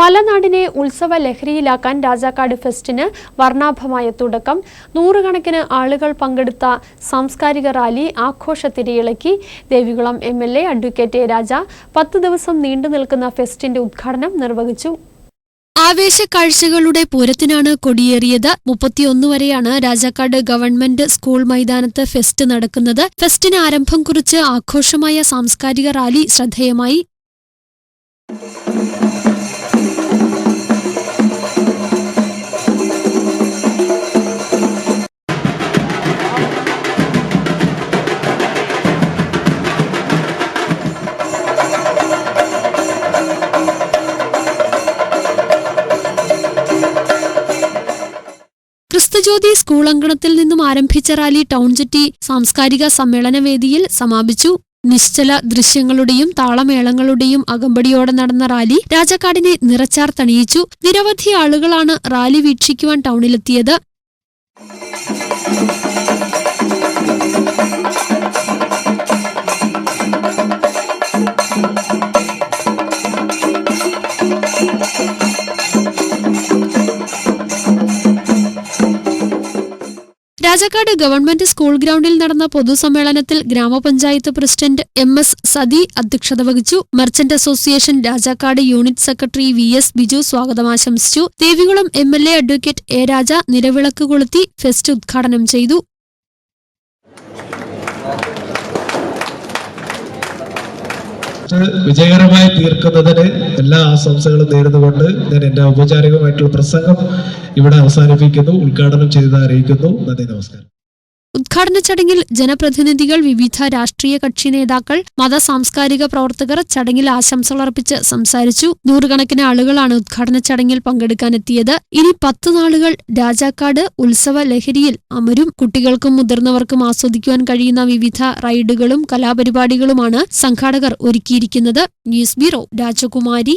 മലനാടിനെ ഉത്സവ ലഹരിയിലാക്കാൻ രാജാക്കാട് ഫെസ്റ്റിന് വർണാഭമായ തുടക്കം. നൂറുകണക്കിന് ആളുകൾ പങ്കെടുത്ത സാംസ്കാരിക rally ആഘോഷത്തിരയിളക്കി. Devikulam M L A advocate A Raja പത്ത് ദിവസം നീണ്ടു നിൽക്കുന്ന ഫെസ്റ്റിന്റെ ഉദ്ഘാടനം നിർവഹിച്ചു. ആവേശ കാഴ്ചകളുടെ പൂരത്തിനാണ് കൊടിയേറിയത്. മുപ്പത്തിയൊന്ന് വരെയാണ് രാജാക്കാട് ഗവൺമെന്റ് സ്കൂൾ മൈതാനത്ത് ഫെസ്റ്റ് നടക്കുന്നത്. ഫെസ്റ്റിന് ആരംഭം കുറിച്ച് ആഘോഷമായ സാംസ്കാരിക റാലി ശ്രദ്ധേയമായി. ക്രിസ്തുജ്യോതി സ്കൂൾ അങ്കണത്തിൽ നിന്നും ആരംഭിച്ച റാലി ടൗൺ ജെറ്റി സാംസ്കാരിക സമ്മേളന വേദിയിൽ സമാപിച്ചു. നിശ്ചല ദൃശ്യങ്ങളുടെയും താളമേളങ്ങളുടെയും അകമ്പടിയോടെ നടന്ന റാലി രാജാക്കാടിനെ നിറച്ചാർ തണിയിച്ചു. നിരവധി ആളുകളാണ് റാലി വീക്ഷിക്കുവാൻ ടൗണിലെത്തിയത്. രാജാക്കാട് ഗവൺമെന്റ് സ്കൂൾ ഗ്രൗണ്ടിൽ നടന്ന പൊതുസമ്മേളനത്തിൽ ഗ്രാമപഞ്ചായത്ത് പ്രസിഡന്റ് എം എസ് സതി അധ്യക്ഷത വഹിച്ചു. Merchant association Rajakkad unit secretary V S Biju സ്വാഗതം ആശംസിച്ചു. Devikulam M L A advocate A Raja നിലവിളക്ക് കൊളുത്തി ഫെസ്റ്റ് ഉദ്ഘാടനം ചെയ്തു. ഇത് വിജയകരമായി തീർക്കുന്നതിന് എല്ലാ ആശംസകളും നേർന്നുകൊണ്ട് ഞാൻ എന്റെ ഔപചാരികമായിട്ടുള്ള പ്രസംഗം ഇവിടെ അവസാനിപ്പിക്കുന്നു ഉദ്ഘാടനം ചെയ്ത് അറിയിക്കുന്നു. നന്ദി നമസ്കാരം. ഉദ്ഘാടന ചടങ്ങിൽ ജനപ്രതിനിധികൾ വിവിധ രാഷ്ട്രീയ കക്ഷി നേതാക്കൾ മത സാംസ്കാരിക പ്രവർത്തകർ ചടങ്ങിൽ ആശംസകൾ അർപ്പിച്ച് സംസാരിച്ചു. നൂറുകണക്കിന് ആളുകളാണ് ഉദ്ഘാടന ചടങ്ങിൽ പങ്കെടുക്കാനെത്തിയത്. ഇനി പത്ത് നാളുകൾ രാജാക്കാട് ഉത്സവ ലഹരിയിൽ അമരും. കുട്ടികൾക്കും മുതിർന്നവർക്കും ആസ്വദിക്കുവാൻ കഴിയുന്ന വിവിധ റൈഡുകളും കലാപരിപാടികളുമാണ് സംഘാടകർ ഒരുക്കിയിരിക്കുന്നത്. ന്യൂസ് ബ്യൂറോ രാജകുമാരി.